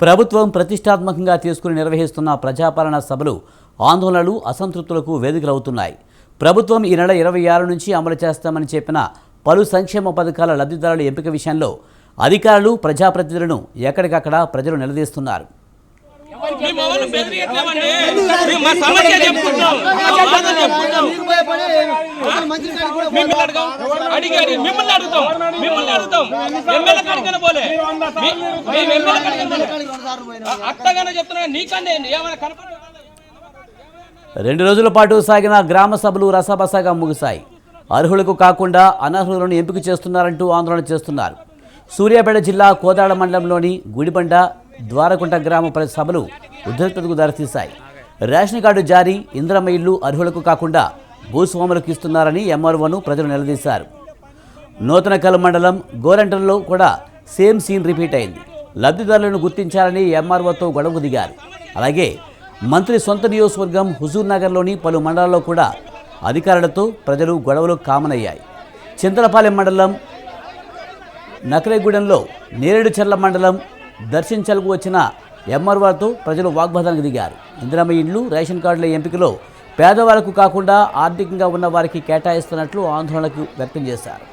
ప్రభుత్వం ప్రతిష్టాత్మకంగా తీసుకుని నిర్వహిస్తున్న ప్రజాపాలన సభలు ఆందోళనలు అసంతృప్తులకు వేదికలవుతున్నాయి. ప్రభుత్వం ఈ నెల ఇరవై ఆరు నుంచి అమలు చేస్తామని చెప్పిన పలు సంక్షేమ పథకాల లబ్ధిదారుల ఎంపిక విషయంలో అధికారులు ప్రజాప్రతినిధులను ఎక్కడికక్కడ ప్రజలు నిలదీస్తున్నారు. మా సమస్య మిమ్మల్ని అడగాం అడిగి అడిగి మిమ్మల్ని అడుగుతాం మిమ్మల్ని అడుగుతాం ఎమ్మెల్యే కాడికైనా పోలే. మేము ఎమ్మెల్యే అత్తగానే చెప్తున్నా నీకండి ఏమైనా కనపడ రెండు రోజుల పాటు సాగిన గ్రామ సభలు రసబసగా ముగిశాయి. అర్హులకు కాకుండా అనర్హులను ఎంపిక చేస్తున్నారంటూ ఆందోళన చేస్తున్నారు. సూర్యాపేట జిల్లా కోదాడ మండలంలోని గుడిబండ ద్వారకుంట గ్రామ సభలు ఉద్రిక్తతకు దారితీశాయి. రేషన్ కార్డు జారీ ఇంద్రమ్మ ఇల్లు అర్హులకు కాకుండా భూస్వాములకు ఇస్తున్నారని ఎంఆర్ఓను ప్రజలు నిలదీశారు. నూతనకల్ మండలం గోరంటల్లో కూడా సేమ్ సీన్ రిపీట్ అయింది. లబ్ధిదారులను గుర్తించాలని ఎంఆర్ఓతో గొడవకు దిగారు. అలాగే మంత్రి సొంత నియోజకవర్గం హుజూర్ నగర్లోని పలు మండలాల్లో కూడా అధికారులతో ప్రజలు గొడవలు కామన్ అయ్యాయి చింతలపాలెం మండలం నకరేగూడెంలో నేరేడుచర్ల మండలం దర్శించలకు వచ్చిన ఎంఆర్ఓతో ప్రజలు వాగ్వాదానికి దిగారు. ఇందిరమ్మ ఇండ్లు రేషన్ కార్డుల ఎంపికలో పేదవాళ్ళకు కాకుండా ఆర్థికంగా ఉన్న వారికి కేటాయిస్తున్నట్లు ఆందోళనకు వ్యక్తం చేశారు.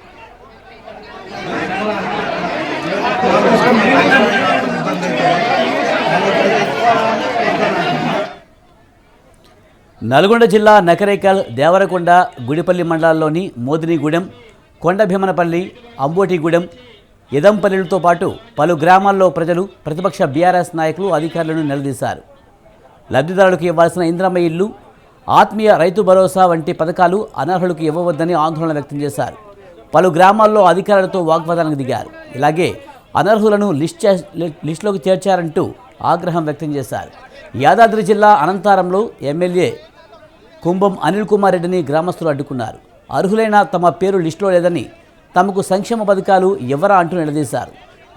నల్గొండ జిల్లా నకరేకల్ దేవరకొండ గుడిపల్లి మండలాల్లోని మోదినిగూడెం కొండభీమనపల్లి అంబోటిగూడెం ఇదంపల్లిలతో పాటు పలు గ్రామాల్లో ప్రజలు ప్రతిపక్ష బీఆర్ఎస్ నాయకులు అధికారులను నిలదీశారు. లబ్ధిదారులకు ఇవ్వాల్సిన ఇంద్రమ్మ ఇల్లు ఆత్మీయ రైతు భరోసా వంటి పథకాలు అనర్హులకు ఇవ్వవద్దని ఆందోళన వ్యక్తం చేశారు. పలు గ్రామాల్లో అధికారులతో వాగ్వాదానికి దిగారు. ఇలాగే అనర్హులను లిస్ట్ లిస్టులోకి చేర్చారంటూ ఆగ్రహం వ్యక్తం చేశారు. యాదాద్రి జిల్లా అనంతారంలో ఎమ్మెల్యే కుంభం అనిల్ కుమార్ రెడ్డిని గ్రామస్తులు అడ్డుకున్నారు. అర్హులైన తమ పేరు లిస్టులో లేదని తమకు సంక్షేమ పథకాలు ఎవరా అంటూ నిలదీశారు.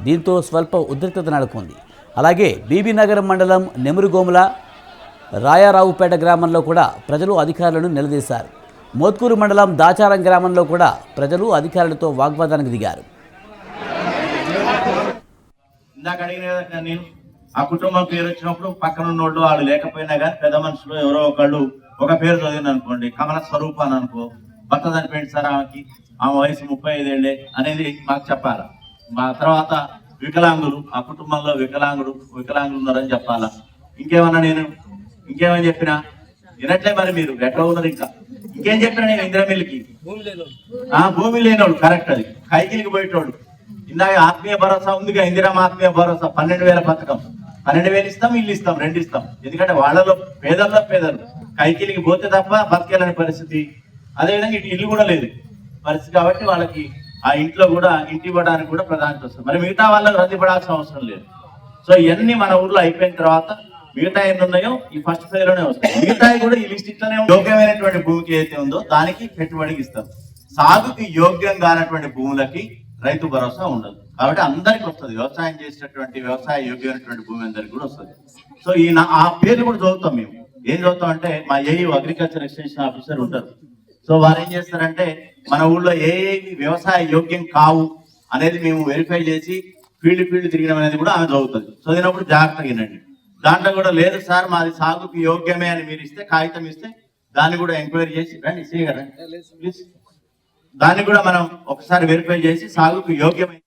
దీంతో స్వల్ప ఉద్రిక్తత నెలకొంది. అలాగే బీబీనగరం మండలం నెమురుగోముల రాయారావుపేట గ్రామంలో కూడా ప్రజలు అధికారులను నిలదీశారు. మోత్కూరు మండలం దాచారం గ్రామంలో కూడా ప్రజలు అధికారులతో వాగ్వాదానికి దిగారు. ఇందాక అడిగిన నేను ఆ కుటుంబం పేరు వచ్చినప్పుడు పక్కన ఉన్నోళ్ళు వాళ్ళు లేకపోయినా కానీ పెద్ద మనుషులు ఎవరో ఒకళ్ళు ఒక పేరు చదివింది అనుకోండి కమల స్వరూప అని అనుకో భర్త చనిపోయింది సార్ ఆమెకి ఆమె వయసు ముప్పై ఐదేళ్ళే అనేది మాకు చెప్పాలి? మా తర్వాత వికలాంగులు ఆ కుటుంబంలో వికలాంగుడు వికలాంగులు ఉన్నారని చెప్పాలా? ఇంకేమన్నా నేను ఇంకేమని చెప్పినా? వినట్లే మరి మీరు ఎక్కడ ఉన్నారు ఇంకా? ఇంకేం చెప్పినా నేను ఇందిరామిల్లికి ఆ భూమి లేనోడు కరెక్ట్ అది. కైకిలికి పోయేటోడు. ఇందాక ఆత్మీయ భరోసా ఉందిగా ఇందిరామ ఆత్మీయ భరోసా పన్నెండు వేల పథకం. పన్నెండు వేలు ఇస్తాం ఇల్లు ఇస్తాం రెండు ఇస్తాం. ఎందుకంటే వాళ్ళలో పేదల్లో పేదలు. కైకిలికి పోతే తప్ప బతికేలని పరిస్థితి. అదేవిధంగా ఇటు ఇల్లు కూడా లేదు. పరిస్థితి కాబట్టి వాళ్ళకి ఆ ఇంట్లో కూడా ఇంటి ఇవ్వడానికి కూడా ప్రాధాన్యత వస్తుంది మరి మిగతా వాళ్ళకి రద్దీ పడాల్సిన అవసరం లేదు. సో ఇవన్నీ మన ఊర్లో అయిపోయిన తర్వాత మిగతా ఎన్ని ఉన్నాయో ఈ ఫస్ట్ ఫేజ్లోనే వస్తాయి. మిగతా కూడా ఈ లిస్ట్ ఇట్లానే యోగ్యమైనటువంటి భూమికి ఏదైతే ఉందో దానికి పెట్టుబడికి ఇస్తాం. సాగుకి యోగ్యం కానటువంటి భూములకి రైతు భరోసా ఉండదు. కాబట్టి అందరికి వస్తుంది. వ్యవసాయం చేసేటటువంటి వ్యవసాయ యోగ్యమైనటువంటి భూమి అందరికి కూడా వస్తుంది. సో ఈ ఆ పేర్లు కూడా చదువుతాం మేము. ఏం చదువుతాం అంటే మా ఏఈ అగ్రికల్చర్ ఎక్స్టెన్షన్ ఆఫీసర్ ఉంటారు. సో వారు ఏం చేస్తారంటే మన ఊళ్ళో ఏ వ్యవసాయ యోగ్యం కావు అనేది మేము వెరిఫై చేసి ఫీల్డ్ ఫీల్డ్ తిరిగినాం అనేది కూడా ఆమె చదువుతుంది. చదివినప్పుడు జాగ్రత్తగా వినండి. దాంట్లో కూడా లేదు సార్ మాది సాగుకు యోగ్యమే అని మీరు ఇస్తే కాగితం ఇస్తే దాన్ని కూడా ఎంక్వైరీ చేసి రండి సీ గారు ప్లీజ్ దాన్ని కూడా మనం ఒకసారి వెరిఫై చేసి సాగుకు యోగ్యమైన